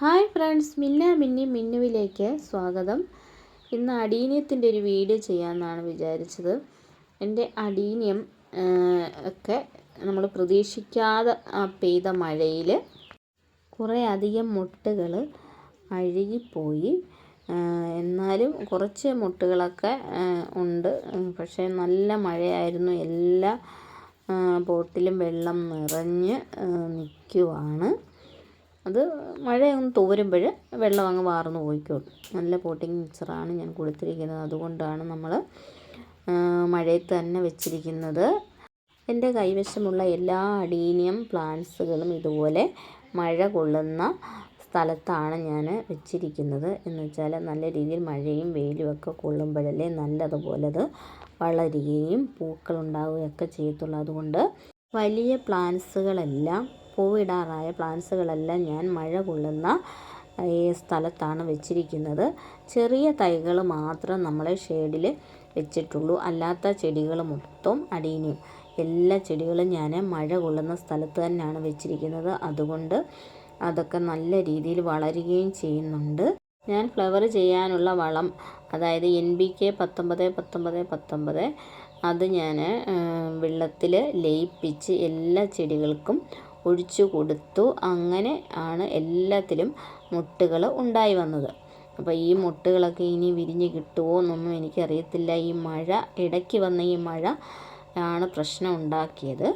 Hi friends മിന്ന മിന്നി മിന്നുവിലേക്ക് സ്വാഗതം. ഇന്ന് അടീനിയത്തിന്റെ ഒരു വീഡിയോ ചെയ്യാമെന്നാണ് വിചാരിച്ചത്. എന്റെ അടീനിയം ഒക്കെ നമ്മൾ പ്രതീക്ഷിക്കാതെ പെയ്ത മഴയിൽ കുറേ അധികം മുട്ടുകൾ അഴുകിപ്പോയി. എന്നാലും കുറച്ച് മുട്ടുകളൊക്കെ ഉണ്ട്. പക്ഷേ നല്ല മഴയായിരുന്നു. എല്ലാ ബോട്ടിലും വെള്ളം നിറഞ്ഞ് നിൽക്കുവാണ്. അത് മഴയൊന്ന് തോരുമ്പോൾ വെള്ളം അങ്ങ് വാർന്ന് പോയിക്കോളും. നല്ല പോട്ടിങ് മിക്സറാണ് ഞാൻ കൊടുത്തിരിക്കുന്നത്. അതുകൊണ്ടാണ് നമ്മൾ മഴയത്ത് തന്നെ വെച്ചിരിക്കുന്നത്. എന്റെ കൈവശമുള്ള എല്ലാ അഡീനിയം പ്ലാന്റ്സുകളും ഇതുപോലെ മഴ കൊള്ളുന്ന സ്ഥലത്താണ് ഞാൻ വെച്ചിരിക്കുന്നത്. എന്ന് വെച്ചാൽ നല്ല രീതിയിൽ മഴയും വെയിലും ഒക്കെ കൊള്ളുമ്പോഴല്ലേ നല്ലതുപോലെ അത് വളരുകയും പൂക്കളുണ്ടാവുകയൊക്കെ ചെയ്യത്തുള്ളൂ. അതുകൊണ്ട് വലിയ പ്ലാന്റ്സുകളെല്ലാം പൂവിടാറായ പ്ലാന്റ്സുകളെല്ലാം ഞാൻ മഴ കൊള്ളുന്ന ഈ സ്ഥലത്താണ് വെച്ചിരിക്കുന്നത്. ചെറിയ തൈകൾ മാത്രം നമ്മളെ ഷെയ്ഡിൽ വെച്ചിട്ടുള്ളൂ. അല്ലാത്ത ചെടികൾ മൊത്തം അടിയിനും എല്ലാ ചെടികളും ഞാൻ മഴ കൊള്ളുന്ന സ്ഥലത്ത് തന്നെയാണ് വെച്ചിരിക്കുന്നത്. അതുകൊണ്ട് അതൊക്കെ നല്ല രീതിയിൽ വളരുകയും ചെയ്യുന്നുണ്ട്. ഞാൻ ഫ്ലവർ ചെയ്യാനുള്ള വളം അതായത് എൻ ബി കെ പത്തൊമ്പത് പത്തൊമ്പത് പത്തൊമ്പത് അത് ഞാൻ വെള്ളത്തിൽ ലയിപ്പിച്ച് എല്ലാ ചെടികൾക്കും ഒഴിച്ചു കൊടുത്തു. അങ്ങനെ ആണ് എല്ലാത്തിലും മുട്ടുകൾ ഉണ്ടായി വന്നത്. അപ്പോൾ ഈ മുട്ടുകളൊക്കെ ഇനി വിരിഞ്ഞ് കിട്ടുമോ എന്നൊന്നും എനിക്കറിയത്തില്ല. ഈ മഴ ഇടയ്ക്ക് വന്ന ഈ മഴ ആണ് പ്രശ്നം ഉണ്ടാക്കിയത്.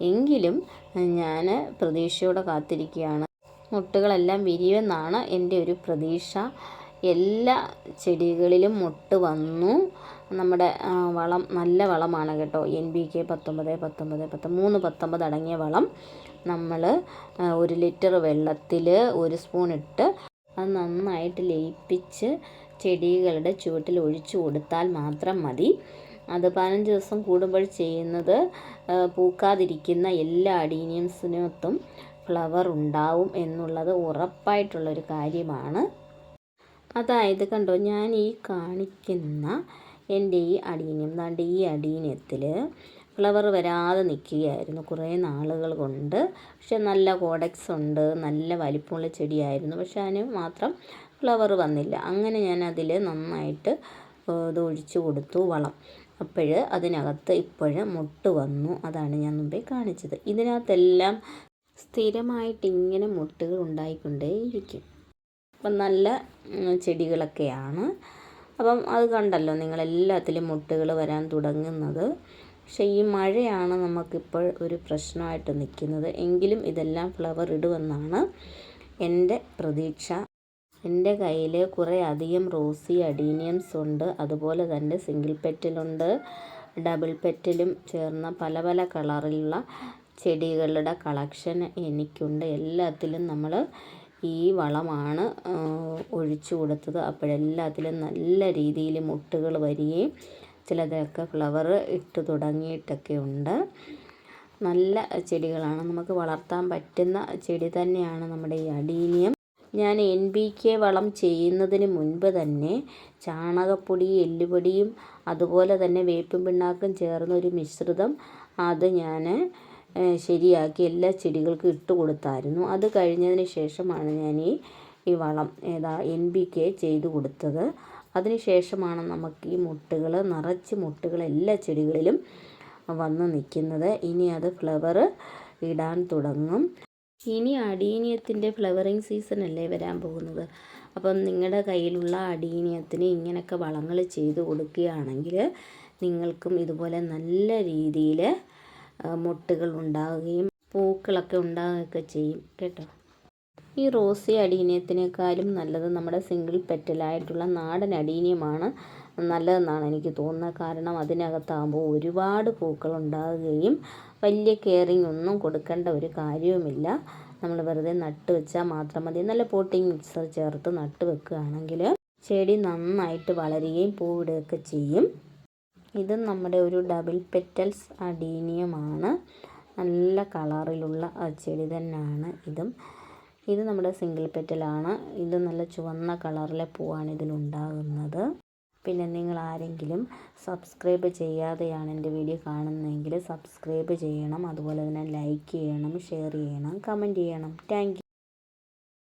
എങ്കിലും ഞാൻ പ്രതീക്ഷയോടെ കാത്തിരിക്കുകയാണ്. മുട്ടുകളെല്ലാം വിരിയുമെന്നാണ് എന്റെ ഒരു പ്രതീക്ഷ. എല്ലാ ചെടികളിലും മുട്ട് വന്നു. നമ്മുടെ വളം നല്ല വളമാണ് കേട്ടോ. എൻ ബി കെ പത്തൊമ്പത് പത്തൊമ്പത് പത്ത് മൂന്ന് പത്തൊമ്പത് അടങ്ങിയ വളം നമ്മൾ ഒരു ലിറ്റർ വെള്ളത്തിൽ ഒരു സ്പൂൺ ഇട്ട് അത് നന്നായിട്ട് ലയിപ്പിച്ച് ചെടികളുടെ ചുവട്ടിൽ ഒഴിച്ചു കൊടുത്താൽ മാത്രം മതി. അത് പതിനഞ്ച് ദിവസം കൂടുമ്പോൾ ചെയ്യുന്നത് പൂക്കാതിരിക്കുന്ന എല്ലാ അഡീനിയംസിനകത്തും ഫ്ലവർ ഉണ്ടാവും എന്നുള്ളത് ഉറപ്പായിട്ടുള്ളൊരു കാര്യമാണ്. അതായത് കണ്ടോ ഞാൻ ഈ കാണിക്കുന്ന എന്റെ ഈ അടീനിയം ദാണ്ട് ഈ അടീനിയത്തിൽ ഫ്ലവർ വരാതെ നിൽക്കുകയായിരുന്നു കുറേ നാളുകൾ കൊണ്ട്. പക്ഷെ നല്ല കോഡക്സ് ഉണ്ട് നല്ല വലിപ്പമുള്ള ചെടിയായിരുന്നു. പക്ഷെ അതിന് മാത്രം ഫ്ലവർ വന്നില്ല. അങ്ങനെ ഞാൻ അതിൽ നന്നായിട്ട് ഇത് കൊടുത്തു വളം. അപ്പോൾ അതിനകത്ത് ഇപ്പോഴും മുട്ട് വന്നു. അതാണ് ഞാൻ മുമ്പേ കാണിച്ചത്. ഇതിനകത്തെല്ലാം സ്ഥിരമായിട്ട് ഇങ്ങനെ മുട്ടുകൾ ഉണ്ടായിക്കൊണ്ടേയിരിക്കും. അപ്പം നല്ല ചെടികളൊക്കെയാണ്. അപ്പം അത് കണ്ടല്ലോ നിങ്ങളെല്ലാത്തിലും മുട്ടുകൾ വരാൻ തുടങ്ങുന്നത്. പക്ഷേ ഈ മഴയാണ് നമുക്കിപ്പോൾ ഒരു പ്രശ്നമായിട്ട് നിൽക്കുന്നത്. എങ്കിലും ഇതെല്ലാം ഫ്ലവർ ഇടുമെന്നാണ് എന്റെ പ്രതീക്ഷ. എന്റെ കയ്യിൽ കുറേ അധികം റോസി അഡീനിയംസ് ഉണ്ട്. അതുപോലെ തന്നെ സിംഗിൾ പെറ്റിലുണ്ട് ഡബിൾ പെറ്റിലും ചേർന്ന പല പല കളറിലുള്ള ചെടികളുടെ കളക്ഷൻ എനിക്കുണ്ട്. എല്ലാത്തിലും നമ്മൾ ഈ വളമാണ് ഒഴിച്ചു കൊടുത്തത്. അപ്പോഴെല്ലാത്തിലും നല്ല രീതിയിൽ മുട്ടുകൾ വരികയും ചിലതൊക്കെ ഫ്ലവർ ഇട്ട് തുടങ്ങിയിട്ടൊക്കെ ഉണ്ട്. നല്ല ചെടികളാണ്. നമുക്ക് വളർത്താൻ പറ്റുന്ന ചെടി തന്നെയാണ് നമ്മുടെ ഈ അഡീനിയം ഞാൻ എൻ ബി കെ വളം ചെയ്യുന്നതിന് മുൻപ് തന്നെ ചാണകപ്പൊടി എല്ലുപൊടിയും അതുപോലെ തന്നെ വേപ്പും പിണ്ണാക്കും ചേർന്ന ഒരു മിശ്രിതം അത് ഞാൻ ശരിയാക്കി എല്ലാ ചെടികൾക്കും ഇട്ട് കൊടുത്തായിരുന്നു. അത് കഴിഞ്ഞതിന് ശേഷമാണ് ഞാൻ ഈ ഈ വളം ഏതാ എൻ ബി കെ ചെയ്ത് കൊടുത്തത്. അതിന് ശേഷമാണ് നമുക്ക് ഈ മുട്ടുകൾ നിറച്ച് മുട്ടുകൾ എല്ലാ ചെടികളിലും വന്ന് നിൽക്കുന്നത്. ഇനി അത് ഫ്ലവർ ഇടാൻ തുടങ്ങും. ഇനി അടീനിയത്തിന്റെ ഫ്ലവറിങ് സീസൺ അല്ലേ വരാൻ പോകുന്നത്. അപ്പം നിങ്ങളുടെ കയ്യിലുള്ള അടീനിയത്തിന് ഇങ്ങനെയൊക്കെ വളങ്ങൾ ചെയ്ത് കൊടുക്കുകയാണെങ്കിൽ നിങ്ങൾക്കും ഇതുപോലെ നല്ല രീതിയിൽ മുട്ടുകൾ ഉണ്ടാവുകയും പൂക്കളൊക്കെ ഉണ്ടാകുകയൊക്കെ ചെയ്യും കേട്ടോ? ഈ റോസി അടീനിയത്തിനേക്കാളും നല്ലത് നമ്മുടെ സിംഗിൾ പെറ്റലായിട്ടുള്ള നാടൻ അടീനിയമാണ്. നല്ലതെന്നാണ് എനിക്ക് തോന്നുന്നത്. കാരണം അതിനകത്താകുമ്പോൾ ഒരുപാട് പൂക്കൾ ഉണ്ടാകുകയും വലിയ കെയറിങ് ഒന്നും കൊടുക്കേണ്ട ഒരു കാര്യവുമില്ല. നമ്മൾ വെറുതെ നട്ട് വെച്ചാൽ മാത്രം മതി. നല്ല പോട്ടിങ് മിക്സർ ചേർത്ത് നട്ട് വെക്കുകയാണെങ്കിൽ ചെടി നന്നായിട്ട് വളരുകയും പൂവിടുകയൊക്കെ ചെയ്യും. ഇത് നമ്മുടെ ഒരു ഡബിൾ പെറ്റൽസ് അഡീനിയമാണ് നല്ല കളറിലുള്ള ചെടി തന്നെയാണ് ഇതും. ഇത് നമ്മുടെ സിംഗിൾ പെറ്റലാണ് ഇത് നല്ല ചുവന്ന കളറിലെ പൂവാണ് ഇതിലുണ്ടാകുന്നത്. പിന്നെ നിങ്ങൾ ആരെങ്കിലും സബ്സ്ക്രൈബ് ചെയ്യാതെയാണ് എന്റെ വീഡിയോ കാണുന്നതെങ്കിൽ സബ്സ്ക്രൈബ് ചെയ്യണം. അതുപോലെ തന്നെ ലൈക്ക് ചെയ്യണം ഷെയർ ചെയ്യണം കമന്റ് ചെയ്യണം. താങ്ക്